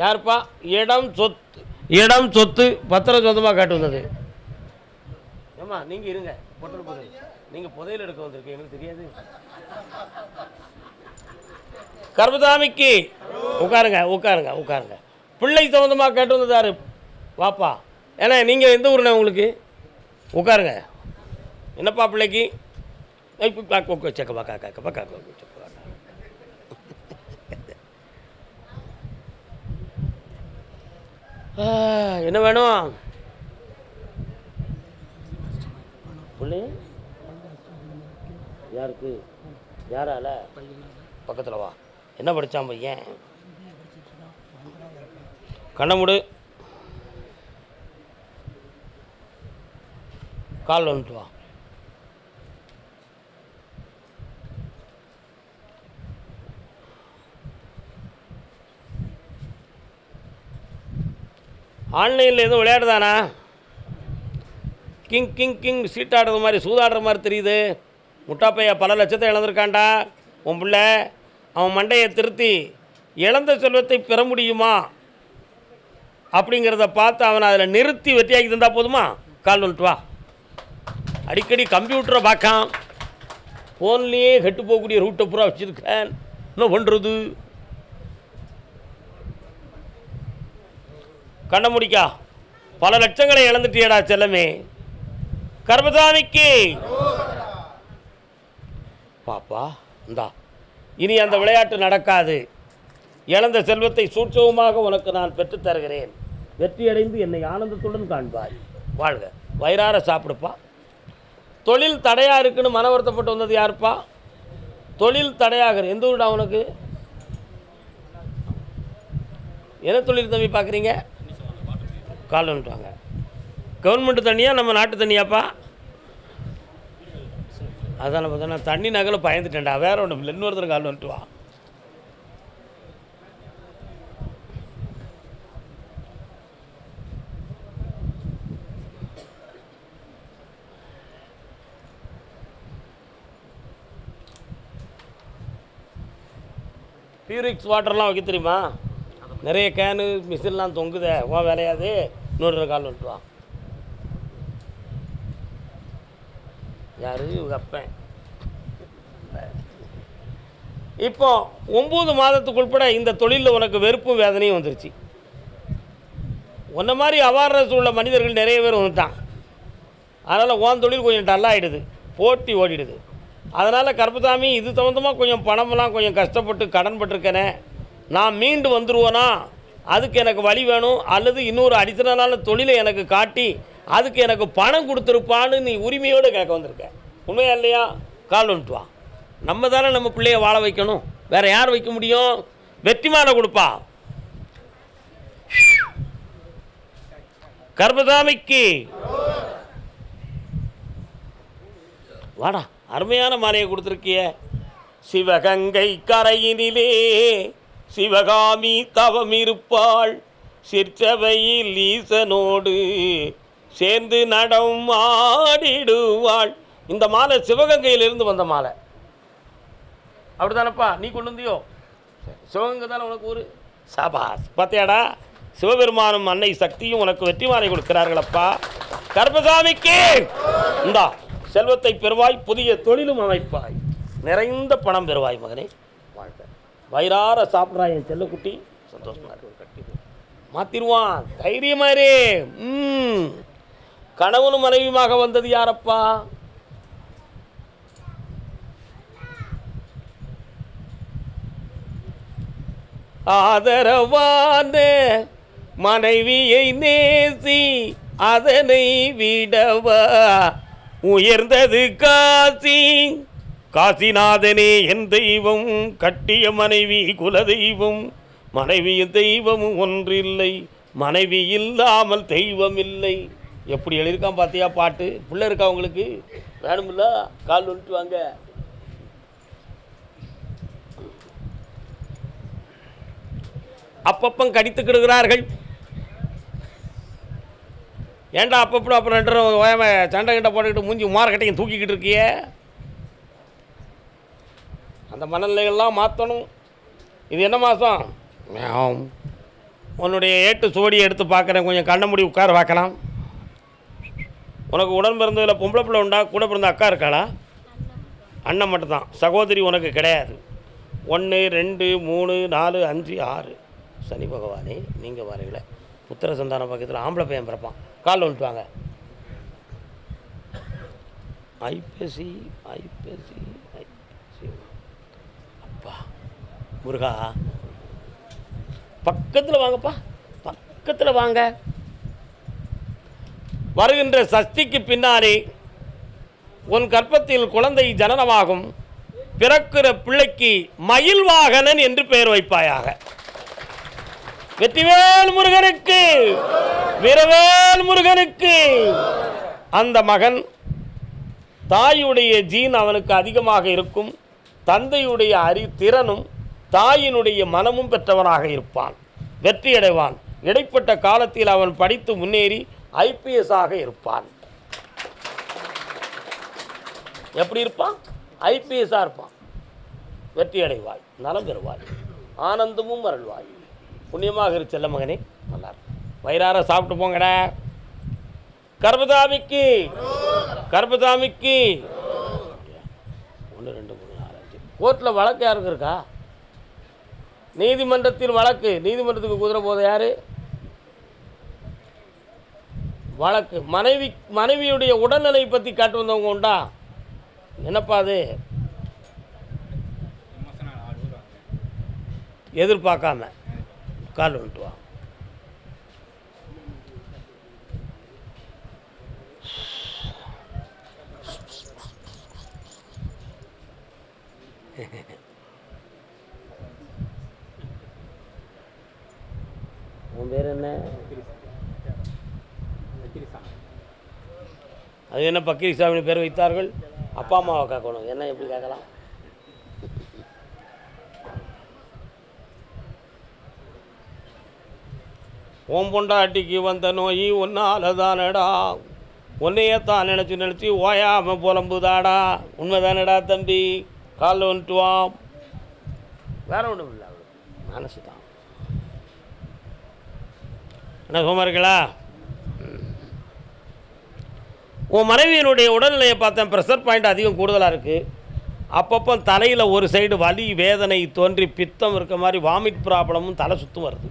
யாருப்பா? இடம் சொத்து. இடம் சொத்து பத்திரம் சொந்தமாக காட்டு வந்தது. ஏம்மா நீங்கள் இருங்க. பொட்டல் புதை நீங்கள் புதையல் எடுக்க வந்திருக்கீங்க எனக்கு தெரியாது. கர்மதாமிக்கு உட்காருங்க உட்காருங்க உட்காருங்க. பிள்ளை சம்மந்தமாக கேட்டு வந்தது யாரு? வாப்பா. ஏன்னா நீங்கள் எந்த ஊருண்ணே உங்களுக்கு? உட்காருங்க. என்னப்பா பிள்ளைக்கு? செக்கப்பா காக்கா கப்பா காக்கா செக்கப்பா ஆ, என்ன வேணும்? புள்ளி? யாருக்கு? யாரால? பக்கத்தில் வா. என்ன படித்தான் பையன்? கண்ணமுடு கால் வந்துட்டு வா. ஆன்லைனில் எதுவும் விளையாடுதானா? கிங் கிங் கிங் சீட்டாடுறது மாதிரி சூதாடுற மாதிரி தெரியுது. முட்டாப்பையா பல லட்சத்தை இழந்திருக்காண்டா உன் பிள்ளை. அவன் மண்டையை திருத்தி இழந்த செல்வத்தை பெற முடியுமா? அப்படிங்கிறத பார்த்து அவனை அதில் நிறுத்தி வெற்றியாக்கி தந்தால் போதுமா? கால் வந்துட்டு வா. அடிக்கடி கம்ப்யூட்டரை பார்க்கான். ஃபோன்லேயே கெட்டு போகக்கூடிய ரூட்டை பூரா வச்சுருக்கேன். என்ன பண்ணுறது கண்ண முடிக்கா பல லட்சங்களை இழந்துட்டியடா செல்லமே. கர்மதாமிக்கு பாப்பா இந்தா. இனி அந்த விளையாட்டு நடக்காது. இழந்த செல்வத்தை சூட்சவமாக உனக்கு நான் பெற்றுத் தருகிறேன். வெற்றியடைந்து என்னை ஆனந்தத்துடன் காண்பாய். வாழ்க. வயிறார சாப்பிடுப்பா. தொழில் தடையாக இருக்குன்னு மன வருத்தப்பட்டு வந்தது யாருப்பா? தொழில் தடையாகிற எந்த ஊருடா உனக்கு? என்ன தொழில் தம்பி பார்க்குறீங்க? கால் வந்துட்டாங்க கவர்மெண்ட் தண்ணியா நம்ம நாட்டு தண்ணியாப்பா? அதான் நம்ம தண்ணி நகல பயந்துட்டேன்டா வேற ஒன்றும் இல்லை இன்னொருத்தர் கால் வந்துட்டு வா. பியூரிக்ஸ் வாட்டர்லாம் வைக்க தெரியுமா? நிறைய கேனு மிஷின்லாம் தொங்குதே உன் வேலையாது இன்னொரு கால் வந்துட்டுவா யாரு? இவங்க அப்பன் இப்போ ஒம்பது மாதத்துக்குள்பட இந்த தொழிலில் உனக்கு வெறுப்பும் வேதனையும் வந்துருச்சு. உன்ன மாதிரி அவார்னஸ் உள்ள மனிதர்கள் நிறைய பேர் வந்துட்டான். அதனால் ஓன் தொழில் கொஞ்சம் டல்லாகிடுது போட்டி ஓடிடுது. அதனால் கருப்பசாமி இது சம்மந்தமாக கொஞ்சம் பணமெல்லாம் கொஞ்சம் கஷ்டப்பட்டு கடன்பட்டிருக்கேனே நான் மீண்டு வந்துடுவோனா அதுக்கு எனக்கு வழி வேணும் அல்லது இன்னொரு அடிஷனலான தொழிலை எனக்கு காட்டி அதுக்கு எனக்கு பணம் கொடுத்துருப்பான்னு நீ உரிமையோடு கேட்க வந்திருக்க. உண்மையா இல்லையா? கால் வந்துட்டு வா. நம்ம தானே நம்ம பிள்ளைய வாழ வைக்கணும். வேற யார் வைக்க முடியும்? வெற்றிமான கொடுப்பா. கர்மதாமிக்கு வாடா அருமையான மாலையை கொடுத்துருக்கிய. சிவகங்கை கரையினிலே சிவகாமி தவமிருப்பாள் சிற்சபையில் ஈசனோடு சேர்ந்து நடம் ஆடிடுவாள். இந்த மாலை சிவகங்கையிலிருந்து வந்த மாலை. அப்படிதானப்பா நீ கொண்டு வந்தியோ? சிவகங்கை தானே உனக்கு ஒரு சபாஸ் பார்த்தியாடா? சிவபெருமானும் அன்னை சக்தியும் உனக்கு வெற்றி மாலை கொடுக்கிறார்களப்பா. கர்பசாமிக்கு இந்தா செல்வத்தை பெறுவாய் புதிய தொழிலும் அமைப்பாய். நிறைந்த பணம் பெறுவாய் மகனே. வயிறார சாப்பிட்றா என் செல்லக்குட்டி. சந்தோஷமா இருக்கு. மாத்திருவான். தைரியமாயிரே ம். கணவனும் மனைவியுமாக வந்தது யாரப்பா? ஆதரவான மனைவியை நேசி அதனை விடவா. உயர்ந்தது காசி. காசிநாதனே என் தெய்வம் கட்டிய மனைவி குலதெய்வம். மனைவியும் தெய்வமும் ஒன்றில்லை மனைவி இல்லாமல் தெய்வம் இல்லை எப்படி எழுதியிருக்கான் பார்த்தியா பாட்டு? பிள்ளை இருக்கா உங்களுக்கு? வேணுமில்ல? கால் வந்துட்டு வாங்க. அப்பப்பம் கடித்துக்கிடுகிறார்கள் ஏன்டா அப்பப்போ அப்புறம் ரெண்டு சண்டை கிண்டை போட்டுக்கிட்டு மூஞ்சி மார்க்கெட்டையும் தூக்கிக்கிட்டு இருக்கியே? அந்த மனநிலைகள்லாம் மாற்றணும் இது என்ன மாதம் உன்னுடைய ஏட்டு சுவடியை எடுத்து பார்க்குறேன். கொஞ்சம் கண்ண மூடி உட்கார பார்க்கலாம். உனக்கு உடன் பிறந்ததில் பொம்பளை பிள்ளை உண்டா? கூட பிறந்த அக்கா இருக்காளா? அண்ணன் மட்டும்தான். சகோதரி உனக்கு கிடையாது. ஒன்று ரெண்டு மூணு நாலு அஞ்சு ஆறு. சனி பகவானே நீங்கள் வரீங்களே புத்திர சந்தான பக்கத்தில் ஆம்பளை பையன் பிறப்பான். காலில் வந்துட்டு ஐப்பசி ஐப்பசி. அப்பா முருகா பக்கத்தில் வாங்கப்பா. பக்கத்தில் வாங்க. வருகின்ற சஷ்டிக்கு பின்னாலே உன் கற்பத்தில் குழந்தை ஜனனமாகும். பிறக்கிற பிள்ளைக்கு மயில் வாகனன் என்று பெயர் வைப்பாயாக. வெற்றிவேல் முருகனுக்கு வீரவேல் முருகனுக்கு. அந்த மகன் தாயுடைய ஜீன் அவனுக்கு அதிகமாக இருக்கும். தந்தையுடைய அறி திறனும் தாயினுடைய மனமும் பெற்றவனாக இருப்பான். வெற்றியடைவான். இடைப்பட்ட காலத்தில் அவன் படித்து முன்னேறி ஐபிஎஸ் ஆக இருப்பான். எப்படி இருப்பான்? ஐபிஎஸ்ஸாக இருப்பான். வெற்றி அடைவாய் நலம் பெறுவாய் ஆனந்தமும் அருள்வாய். புண்ணியமாக இரு செல்ல மகனே நல்லா வயிறார சாப்பிட்டு போங்கடா. கர்பதாமிக்கு கர்பதாமிக்கு ஒன்று ரெண்டு கோர்ட்டில் வழக்கு யாருக்கு இருக்கா? நீதிமன்றத்தில் வழக்கு. நீதிமன்றத்துக்கு குதிரை போத யார்? வழக்கு. மனைவி மனைவியுடைய உடல்நிலை பற்றி காட்டு வந்தவங்க உண்டா? என்னப்பா அது? எதிர்பார்க்காம. கால் வந்துட்டு வா உன் பேர் என்ன? அது என்ன பக்கீர் சாமின்னு பேர் வைத்தார்கள்? அப்பா அம்மாவை கேட்கணும் என்ன எப்படி கேட்கலாம் ஓம் பொண்டாட்டிக்கு வந்த நோய் ஒன்னால தானடா உன்னையே தான் நினச்சி நினச்சி ஓயாம புலம்புதாடா. உண்மைதானடா தம்பி? காலில் வந்துட்டு வா. வேற ஒன்றும் இல்லை அவளுக்கு மனசு தான். என்ன உன் மனைவியினுடைய உடல்நிலையை பார்த்தேன். ப்ரெஷர் பாயிண்ட் அதிகம் கூடுதலாக இருக்குது அப்பப்போ தலையில் ஒரு சைடு வலி வேதனை தோன்றி பித்தம் இருக்க மாதிரி வாமிட் ப்ராப்ளமும் தலை சுத்தம் வருது.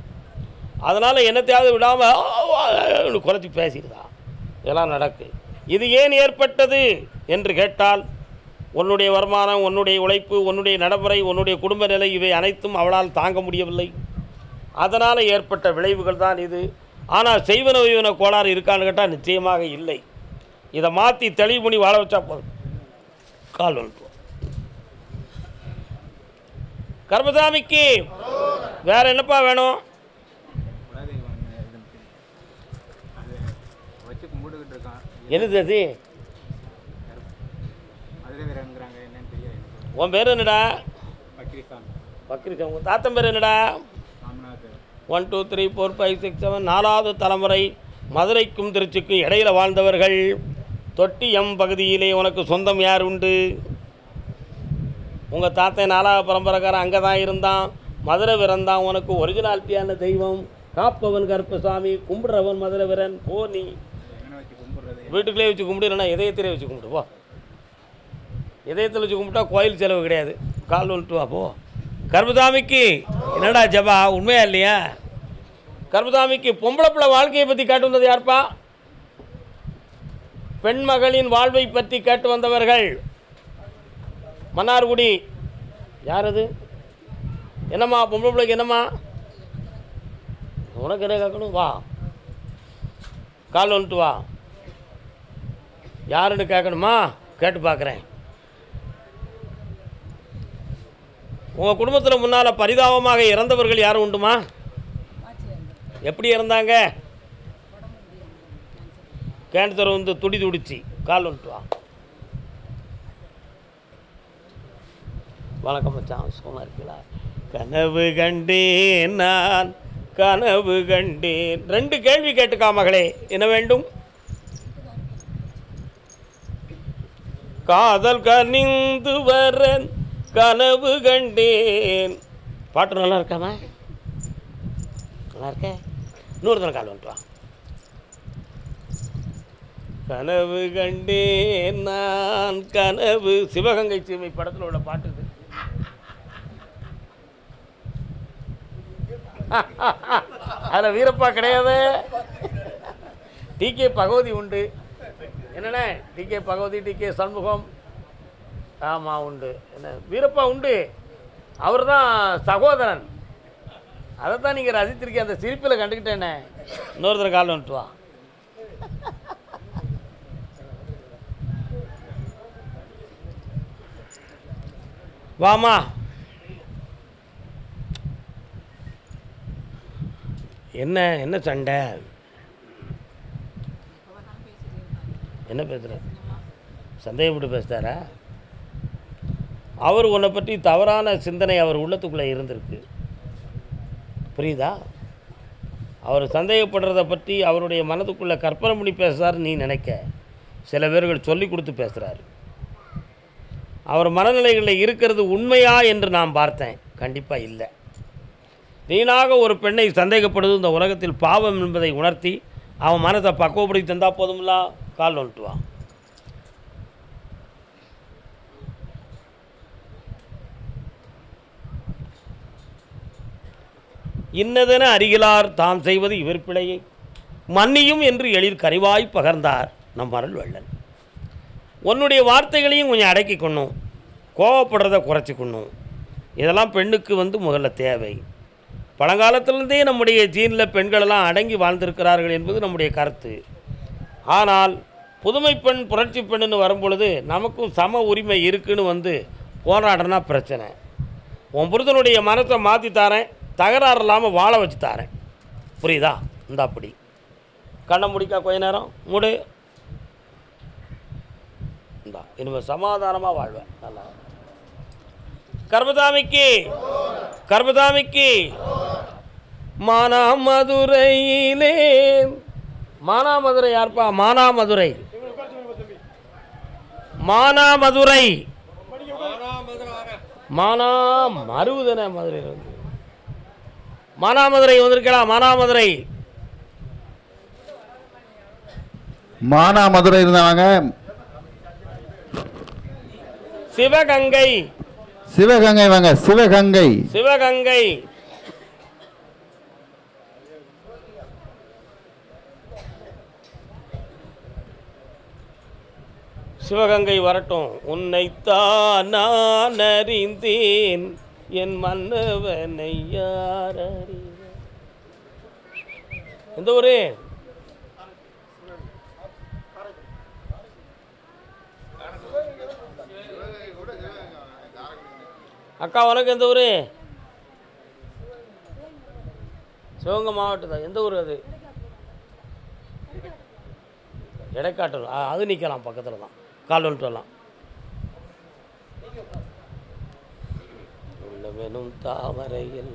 அதனால் என்னத்தையாவது விடாமல் குறைச்சி பேசிடுதா? இதெல்லாம் நடக்கு. இது ஏன் ஏற்பட்டது என்று கேட்டால் உன்னுடைய வருமானம் உன்னுடைய உழைப்பு உன்னுடைய நடைமுறை உன்னுடைய குடும்ப நிலை இவை அனைத்தும் அவளால் தாங்க முடியவில்லை. அதனால் ஏற்பட்ட விளைவுகள் தான் இது. ஆனால் செய்வன வைவன கோளாறு இருக்கான்னு கேட்டால் நிச்சயமாக இல்லை. இதை மாற்றி தெளிவு பண்ணி வாழ வச்சா போதும். கால் வந்துட்டு கர்மசாமிக்கு வேற என்னப்பா வேணும்? என்னது அது. உன் பேர் என்னடா? பக்ரிஸ்தான் பக்ரிசா உங்கள் தாத்தன் பேர் என்னடா? One two three four five six seven நாலாவது தலைமுறை மதுரைக்கும் திருச்சிக்கும் இடையில் வாழ்ந்தவர்கள். தொட்டி எம் பகுதியிலே உனக்கு சொந்தம் யார் உண்டு? உங்கள் தாத்தை நாலாவது பரம்பரைக்காரன் அங்கே தான் இருந்தான். மதுரை வீரன் தான் உனக்கு ஒரிஜினாலிட்டியான தெய்வம். காப்பவன் கருப்பசாமி கும்பிடுறவன் மதுரை வீரன். போ நீ. வீட்டுக்குள்ளே வச்சு கும்பிடு இதயத்திலே வச்சு கும்பிடு போ. இதயத்தில் வச்சு கும்பிட்டா கோயில் செலவு கிடையாது. கால் வந்துட்டு வா போ. கர்பசாமிக்கு என்னடா ஜபா உண்மையா இல்லையா? கர்மசாமிக்கு பொம்பளை பிள்ளை வாழ்க்கையை பற்றி கேட்டு வந்தது யார்ப்பா? பெண் மகளின் வாழ்வை பற்றி கேட்டு வந்தவர்கள். மன்னார்குடி. யார் அது என்னம்மா பொம்பளை பிள்ளைக்கு என்னம்மா? உனக்கு என்ன கேட்கணும்? வா. கால் வந்துட்டு வா. யாருன்னு கேட்கணுமா? கேட்டு பார்க்குறேன். உங்கள் குடும்பத்தில் முன்னால் பரிதாபமாக இறந்தவர்கள் யாரும் உண்டுமா? எப்படி இறந்தாங்க கேன்சர் வந்து துடி துடிச்சு கால் வந்துட்டு வா. வணக்கம் மச்சான் சும்மா இருக்கீங்களா? கனவு கண்டேன் நான் கனவு கண்டேன். ரெண்டு கேள்வி கேட்டுக்கா மகளே என்ன வேண்டும்? காதல் கனிந்து வர கனவு கண்டேன். பாட்டு நல்லா இருக்காமா நல்லா இருக்கேன் இன்னொரு தடவை கால் வந்துட்டு வா. கனவு கண்டேன் நான். கனவு சிவகங்கை சீமை படத்தில் உள்ள பாட்டு இது. அதில் வீரப்பா கிடையாது. டி கே பகவதி உண்டு. என்னண்ணே? TK Bhagavathi TK Shanmugam. ஆமாம் உண்டு. என்ன வீரப்பா உண்டு. அவர் தான் சகோதரன். அதை தான் நீங்கள் ரசித்திருக்கீங்க. அந்த சிரிப்பில் கண்டுக்கிட்டேனே. இன்னொருத்தர் கால் வந்துட்டு வா. வாமா என்ன என்ன சண்டை? என்ன பேசுகிற சந்தேகப்பட்டு பேசுகிறாரா அவர் உன்னை பற்றி தவறான சிந்தனை அவர் உள்ளத்துக்குள்ளே இருந்திருக்கு. புரியுதா? அவர் சந்தேகப்படுறத பற்றி அவருடைய மனதுக்குள்ளே கற்பனை பண்ணி பேசுகிறாரு நீ நினைக்க. சில பேர்கள் சொல்லி கொடுத்து பேசுகிறாரு அவர் மனநிலைகளில் இருக்கிறது உண்மையா என்று நான் பார்த்தேன். கண்டிப்பாக இல்லை. வீணாக ஒரு பெண்ணை சந்தேகப்படுவது இந்த உலகத்தில் பாவம் என்பதை உணர்த்தி அவன் மனதை பக்குவப்படுத்தி தந்தால் போதும்ல? கால் வந்துட்டு இன்னதென அருகிலார் தாம் செய்வது இவர் பிழையை. மன்னியும் என்று எளிர் கரிவாய் பகர்ந்தார் நம் அருள் வள்ளல். உன்னுடைய வார்த்தைகளையும் கொஞ்சம் அடக்கிக்கணும் கோவப்படுறத குறைச்சிக்கணும் இதெல்லாம் பெண்ணுக்கு வந்து முதல்ல தேவை. பழங்காலத்திலிருந்தே நம்முடைய ஜீனில் பெண்களெல்லாம் அடங்கி வாழ்ந்திருக்கிறார்கள் என்பது நம்முடைய கருத்து. ஆனால் புதுமை பெண் புரட்சி பெண்ணுன்னு வரும்பொழுது நமக்கும் சம உரிமை இருக்குன்னு வந்து போராடுறனா பிரச்சனை. உன் புருஷனுடைய மனத்தை மாற்றி தாரேன். தகராறு இல்லாமல் வாழ வச்சு தாரேன் புரியுதா இந்த அப்படி கண்ணை முடிக்கா கொஞ்ச நேரம் மூடு இந்தா இனிமேல் சமாதானமாக வாழ்வேன் நல்லா கர்மதாமிக்கு கர்மதாமிக்கு மானாமதுரையிலே மானாமதுரை யார்ப்பா மானாமதுரை மானாமதுரை மானா மருவுதன மதுரையில் வந்து மானாமதுரை வந்திருக்கலாம் மானாமதுரை. மானாமதுரை இருந்தவங்க சிவகங்கை. சிவகங்கை வாங்க சிவகங்கை. சிவகங்கை. சிவகங்கை வரட்டும். உன்னைத்தான் நான் அறிந்தேன். என் மன்னவனை யார் எந்த ஊரு? அக்கா உனக்கு எந்த ஊர்? சிவகங்கை மாவட்டம் தான் எந்த ஊர் அது? எடைக்காட்டூர். ஆ, அது நிற்கலாம் பக்கத்தில் தான் கால் வந்துட்டு வரலாம். உள்ளவெனும் தாமரையில்.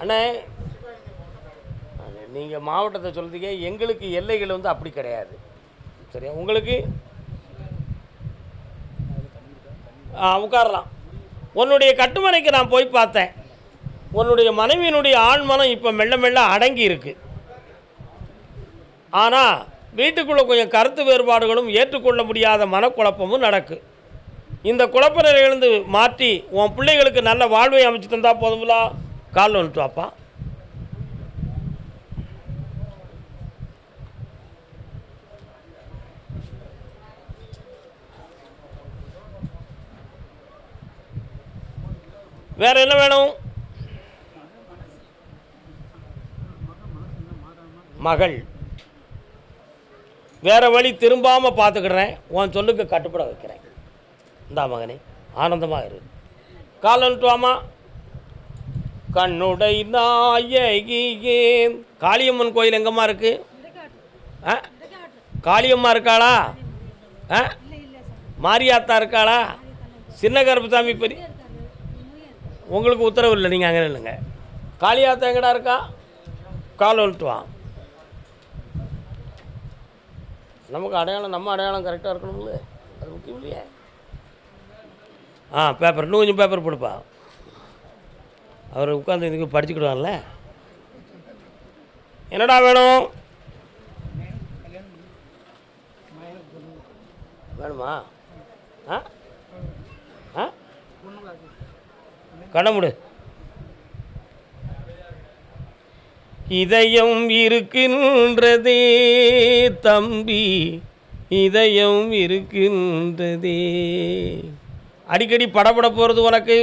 அண்ணே நீங்கள் மாவட்டத்தை சொல்கிறீங்க எங்களுக்கு எல்லைகள் வந்து அப்படி கிடையாது. சரியா? உங்களுக்கு? ஆ உட்காரலாம். உன்னுடைய கட்டுமனைக்கு நான் போய் பார்த்தேன். உன்னுடைய மனைவியினுடைய ஆழ்மனம் இப்போ மெல்ல மெல்ல அடங்கி இருக்கு ஆனால் வீட்டுக்குள்ளே கொஞ்சம் கருத்து வேறுபாடுகளும் ஏற்றுக்கொள்ள முடியாத மனக்குழப்பமும் நடக்குது இந்த குழப்ப நிலையிலேருந்து மாற்றி உன் பிள்ளைகளுக்கு நல்ல வாழ்வை அமைச்சு தந்தால் போதுங்களா கால் வந்துட்டு வாப்பா. வேற என்ன வேணும்? மகள். வேற வழி திரும்பாம பார்த்துக்கிறேன் உன் சொல்லுக்கு கட்டுப்பட வைக்கிறேன். இந்தா மகனே ஆனந்தமாக இரு கால் வந்துட்டுவாமா கண்ணுடை நாயகியே. காளியம்மன் கோயில் எங்கம்மா இருக்கு? ஆ? காளியம்மா இருக்காளா? ஆ? மாரியாத்தா இருக்காளா? சின்ன கருப்புசாமி பெரிய உங்களுக்கு உத்தரவு இல்லை நீங்கள் அங்கே இல்லைங்க காளியாத்தா எங்கடா இருக்கா? கால் வந்துட்டு நமக்கு அடையாளம் நம்ம அடையாளம் கரெக்டாக இருக்கணும்ல. அது முக்கியம் இல்லையே. ஆ பேப்பர் இன்னும் கொஞ்சம் பேப்பர் போடுப்பா. அவர் உட்காந்து இதுக்கு படிச்சுக்கிடுவார்ல என்னடா வேணும்? வேணுமா? ஆ? ஆ? கண்ணமுடு இதயம் இருக்கின்றதே தம்பி. இதயம் இருக்கின்றதே. அடிக்கடி படபட போகிறது உனக்கு?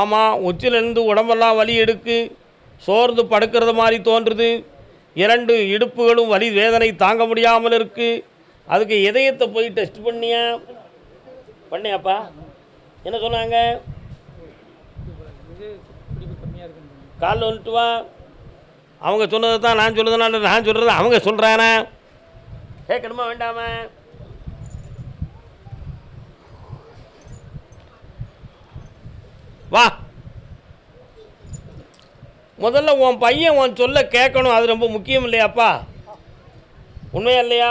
ஆமாம் உச்சிலிருந்து உடம்பெல்லாம் வலி எடுக்கு. சோர்ந்து படுக்கிறது மாதிரி தோன்றுது. இரண்டு இடுப்புகளும் வலி வேதனை தாங்க முடியாமல் இருக்குது அதுக்கு இதயத்தை போய் டெஸ்ட் பண்ணியா? பண்ணியாப்பா? என்ன சொன்னாங்க? காலில் வந்துட்டு வா. அவங்க சொன்னது தான் நான் சொல்லுறதுனால நான் சொல்கிறது அவங்க சொல்கிறானே கேட்கணுமா வேண்டாமா? வா. முதல்ல உன் பையன் உன் சொல்ல கேட்கணும் அது ரொம்ப முக்கியம் இல்லையாப்பா? உண்மையா இல்லையா?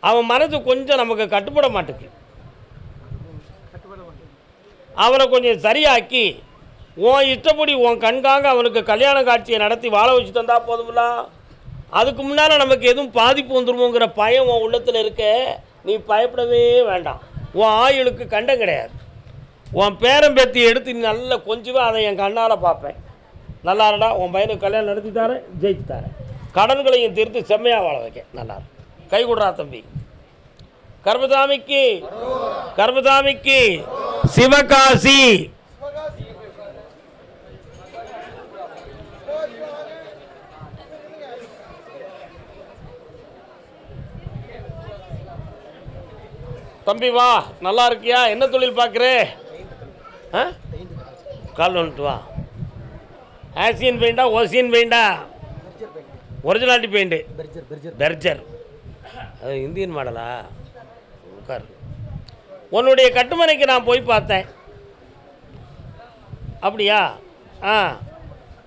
அவன் மனது கொஞ்சம் நமக்கு கட்டுப்பட மாட்டேங்குது அவனை கொஞ்சம் சரியாக்கி உன் இஷ்டப்படி உன் கண்காங்க அவனுக்கு கல்யாண காட்சியை நடத்தி வாழ வச்சு தந்தா போதுமில்ல அதுக்கு முன்னால் நமக்கு எதுவும் பாதிப்பு வந்துருமோங்கிற பயம் உன் உள்ளத்தில் இருக்க நீ பயப்படவே வேண்டாம். உன் ஆயுளுக்கு கண்டம் கிடையாது. உன் பேரன் பேத்தி எடுத்து நீ நல்லா கொஞ்சமே அதை என் கண்ணால் பார்ப்பேன். நல்லா இருடா உன் பையனுக்கு கல்யாணம் நடத்தி தரேன் ஜெயிச்சு தரேன். கடன்களையும் தீர்த்து செம்மையாக வாழ வைக்க. நல்லா கை கொடுறா தம்பி. கர்மதாமிக்கு கர்மதாமிக்கு சிவகாசி. தம்பி வா நல்லா இருக்கியா? என்ன தொழில் பார்க்குறே? ஆ? கால் வந்துட்டு வா. ஆசியன் பெயிண்டா ஓசியன் பெயிண்டா ஒரிஜினாலிட்டி பெயிண்ட்டு பெர்ஜர் அது இந்தியன் மாடலா? உட்கார். உன்னுடைய கட்டுமனைக்கு நான் போய் பார்த்தேன். அப்படியா? ஆ.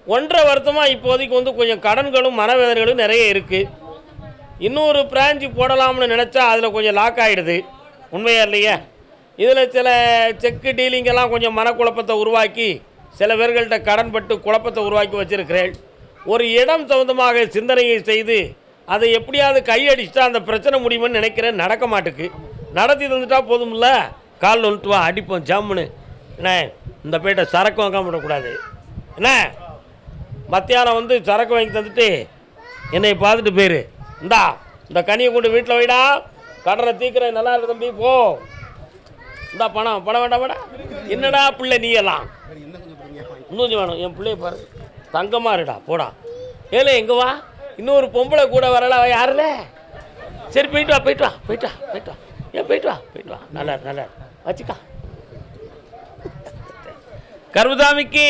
ஒன்றரை வருத்தமாக இப்போதைக்கு வந்து கொஞ்சம் கடன்களும் மனவேதனைகளும் நிறைய இருக்குது இன்னொரு பிரான்ச்சு போடலாம்னு நினச்சா அதில் கொஞ்சம் லாக் ஆகிடுது உண்மையா இல்லையா? இதில் சில செக்கு டீலிங்கெல்லாம் கொஞ்சம் மனக்குழப்பத்தை உருவாக்கி சில பேர்கள்ட்ட கடன் பட்டு குழப்பத்தை உருவாக்கி வச்சிருக்கிறேன். ஒரு இடம் சம்பந்தமாக சிந்தனையை செய்து அதை எப்படியாவது கையடிச்சுட்டா அந்த பிரச்சனை முடியும்னு நினைக்கிறேன். நடக்க மாட்டுக்கு. நடத்தி தந்துட்டா போதும்ல? கால் வந்துட்டு வா அடிப்போம் ஜம்முன்னு என்ன? இந்த பேட்டை சரக்கு வாங்காம விடக்கூடாது. என்ன? மத்தியானம் வந்து சரக்கு வாங்கி தந்துட்டு என்னை பார்த்துட்டு போயிரு. இந்தா இந்த கனியை கொண்டு வீட்டில் வைடா. கடலை தீக்கிறேன் நல்லா இருக்கு தம்பி போ. இந்தா பணம் பணம் வேண்டாம் வேண்டாம். என்னடா பிள்ளை நீ எல்லாம்? இன்னும் கொஞ்சம் வேணும். என் பிள்ளைய பாரு. தங்கமாக இருடா போடா. ஏலே எங்கே வா. இன்னொரு பொம்பளை கூட வரல யாருல? சரி போயிட்டு வா போயிட்டு வா போயிட்டு வா போயிட்டு வா. ஏன் போயிட்டு வா போயிட்டு வா. நல்லா நல்லா வச்சுக்கா. கருபுசாமிக்கு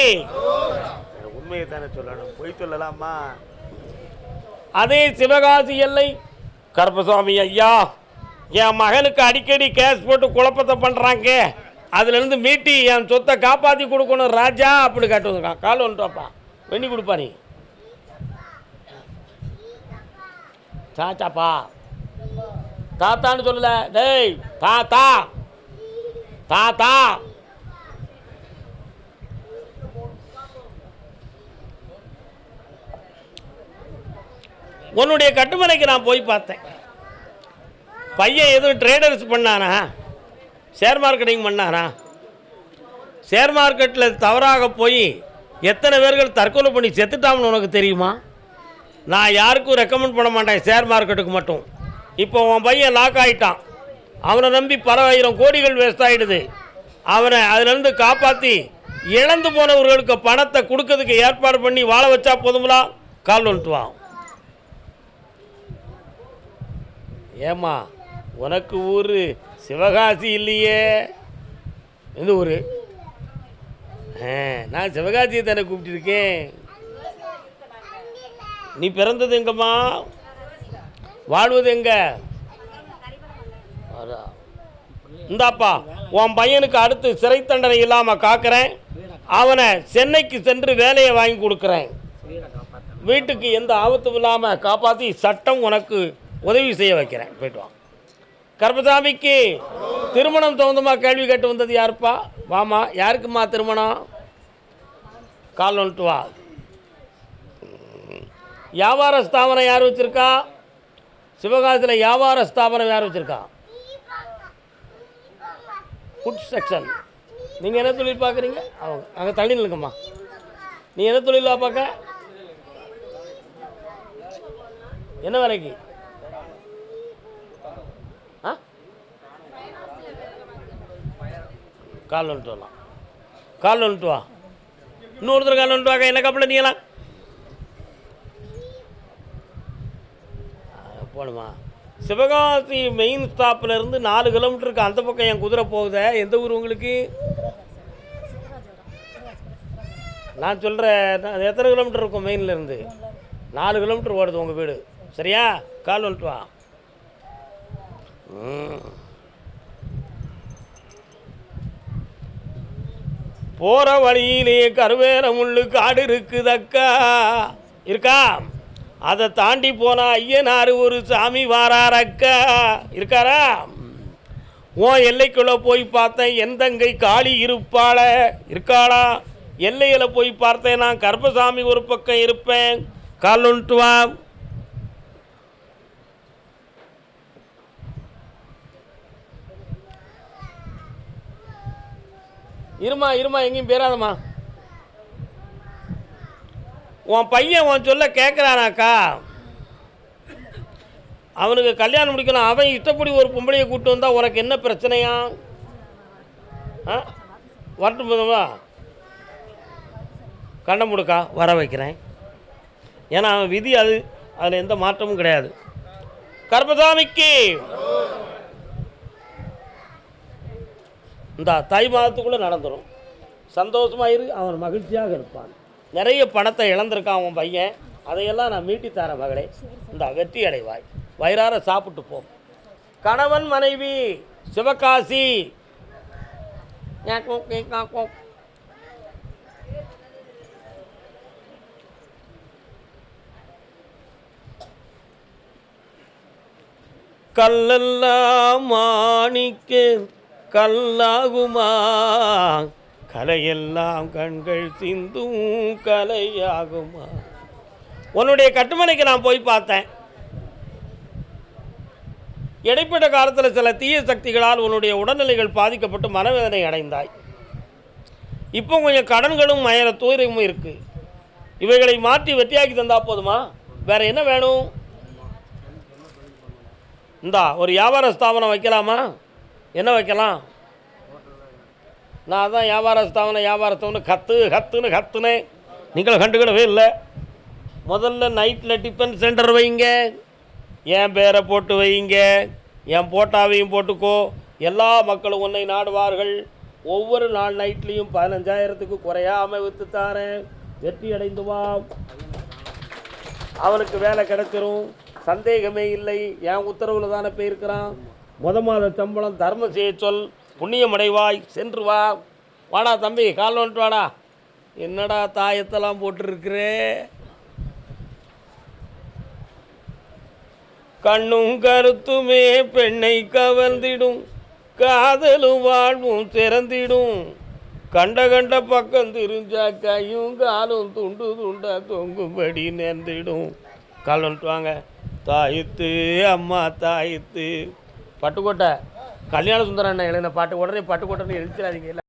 உண்மையை தானே சொல்லணும் பொய் சொல்லலாமா அதே சிவகாசி எல்லை கருப்பசாமி ஐயா. என் மகனுக்கு அடிக்கடி கேஸ் போட்டு குழப்பத்தை பண்ணுறாங்க அதுலேருந்து மீட்டி என் சொத்தை காப்பாற்றி கொடுக்கணும் ராஜா அப்படி கேட்டுருக்கான் கால் வந்துட்டோப்பா. வெண்ணி கொடுப்பா நீ. சாச்சாப்பா. தாத்தான்னு சொல்லல. டேய் தாத்தா. தாத்தா. உன்னுடைய கட்டுமனைக்கு நான் போய் பார்த்தேன். பையன் எதுவும் ட்ரேடர்ஸ் பண்ணானா? ஷேர் மார்க்கெட்டிங் பண்ணானா? ஷேர் மார்க்கெட்டில் தவறாக போய் எத்தனை பேர்கள் தற்கொலை பண்ணி செத்துட்டாம்னு உனக்கு தெரியுமா? நான் யாருக்கும் ரெக்கமெண்ட் பண்ண மாட்டேன் ஷேர் மார்க்கெட்டுக்கு மட்டும். இப்போ உன் பையன் லாக் ஆகிட்டான் அவனை நம்பி பல ஆயிரம் கோடிகள் வேஸ்ட் ஆகிடுது அவனை அதிலிருந்து காப்பாற்றி இழந்து போனவர்களுக்கு பணத்தை கொடுக்கறதுக்கு ஏற்பாடு பண்ணி வாழ வச்சா போதுங்களா கால் வந்துட்டு வா. ஏம்மா உனக்கு ஊர் சிவகாசி இல்லையே. எந்த ஊர்? ஆ நான் சிவகாசியை தானே கூப்பிட்டுருக்கேன். நீ பிறந்தது எங்கம்மா? வாழ்வது எங்க? இந்தாப்பா உன் பையனுக்கு அடுத்து சிறை தண்டனை இல்லாமல் காக்கிறேன். அவனை சென்னைக்கு சென்று வேலையை வாங்கி கொடுக்குறேன். வீட்டுக்கு எந்த ஆபத்தும் இல்லாமல் காப்பாற்றி சட்டம் உனக்கு உதவி செய்ய வைக்கிறேன். போயிட்டு வா. கர்பசாமிக்கு திருமணம் தகுந்தமா கேள்வி கேட்டு வந்தது யாருப்பா? வாமா யாருக்குமா திருமணம்? கால் வந்துட்டு வா. வியாபார ஸ்தாபனம் யார் வச்சுருக்கா? சிவகாசியில் வியாபார ஸ்தாபனம் யார் வச்சுருக்கா? ஃபுட் செக்ஷன் நீங்கள் என்ன தொழில் பார்க்குறீங்க? அவங்க அங்கே தள்ளி நிற்கம்மா நீ என்ன தொழிலாக பார்க்க? என்ன வரைக்கும் கால் வந்துட்டு வரலாம். கால் வந்துட்டு வா. இன்னொருத்தர் கால் வந்துட்டு வாங்க என்ன கப்பலில் நீங்களாம்? போகணுமா சிவகாசி மெயின் ஸ்டாப்பில் இருந்து நாலு கிலோமீட்டருக்கு அந்த பக்கம் என் குதிரை போகுதே. எந்த ஊர் உங்களுக்கு? நான் சொல்கிறேன் எத்தனை கிலோமீட்டர் இருக்கும் மெயின்லேருந்து நாலு கிலோமீட்டர் ஓடுது உங்கள் வீடு. சரியா? கால் வந்துட்டு வா. ம். போகிற வழியிலே கருவேல முள்ளு காடு இருக்குதக்கா. இருக்கா? அதை தாண்டி போனா ஐயனார் ஒரு சாமி வாராரக்கா. இருக்காரா? உன் எல்லைக்குள்ளே போய் பார்த்தேன் என் தங்கை காளி இருப்பாள. இருக்காளா? எல்லையில் போய் பார்த்தேன் நான் கர்ப்பசாமி ஒரு பக்கம் இருப்பேன். கால் ஒன்ட்டு வா. இருமா இருமா எங்கேயும் பேராதம்மா உன் பையன் உன் சொல்ல கேட்குறானாக்கா அவனுக்கு கல்யாணம் முடிக்கணும். அவன் இஷ்டப்படி ஒரு பொம்பளையை கூப்பிட்டு வந்தால் உனக்கு என்ன பிரச்சனையா? ஆ? வரட்டும் போதுமா? கண்ணை முடுக்கா வர வைக்கிறேன். ஏன்னா அவன் விதி அது அதில் எந்த மாற்றமும் கிடையாது. கர்மசாமிக்கு இந்த தை மாதத்துக்குள்ளே நடந்துடும் சந்தோஷமாக இரு அவன் மகிழ்ச்சியாக இருப்பான். நிறைய பணத்தை இழந்திருக்கான் உன் பையன். அதையெல்லாம் நான் மீட்டி தரேன் மகளே. இந்த வெற்றி அடைவாய். வயிறார சாப்பிட்டு போ. கணவன் மனைவி சிவகாசி. கல்லெல்லாம் மாணிக்க கல்லாகுமா? கலையெல்லாம் கண்கள் சிந்தும் கலையாகுமா? உன்னுடைய கட்டுமனைக்கு நான் போய் பார்த்தேன். இடைப்பட்ட காலத்தில் சில தீய சக்திகளால் உன்னுடைய உடல்நிலைகள் பாதிக்கப்பட்டு மனவேதனை அடைந்தாய். இப்போ கொஞ்சம் கடன்களும் மயர தூரமும் இருக்குது இவைகளை மாற்றி வெற்றியாக்கி தந்தால் போதுமா? வேறு என்ன வேணும்? இந்தா ஒரு வியாபார ஸ்தாபனம் வைக்கலாமா? என்ன வைக்கலாம்? நான் அதான் வியாபாரஸ்தாவனை வியாபாரத்தவனு கத்து கத்துன்னு கத்துனேன். நீங்கள் கண்டுக்கிடவே இல்லை. முதல்ல நைட்டில் டிஃபன் சென்டர் வைங்க. என் பேரை போட்டு வைங்க. என் போட்டாவையும் போட்டுக்கோ. எல்லா மக்களும் உன்னை நாடுவார்கள். ஒவ்வொரு நாள் நைட்லேயும் பதினஞ்சாயிரத்துக்கு குறையாமல் விற்று தாரேன். வெற்றி அடைந்து வா. அவனுக்கு வேலை கிடைச்சிரும். சந்தேகமே இல்லை. என் உத்தரவில் தானே போயிருக்கிறான். முத மாத சம்பளம் தர்மம் செய்ய சொல் புண்ணியம் அடைவாய் சென்று வா. வாடா தம்பி கால் வந்துட்டு வாடா. என்னடா தாயத்தெல்லாம் போட்டிருக்கிறே? கண்ணும் கருத்துமே பெண்ணை கவர்ந்திடும் காதலும் வாழ்வும் சிறந்திடும். கண்ட கண்ட பக்கம் திரிஞ்சா கையும் காலும் துண்டு துண்டா தொங்கும்படி நேர்ந்திடும். கால் வந்துட்டு வாங்க. தாயித்து அம்மா தாயித்து பட்டுக்கோட்டை. கல்யாண சுந்தரம் அண்ணன் எழுதின பாட்டு உடனே பட்டுக்கோட்டைன்னு எழுதிடாதீங்க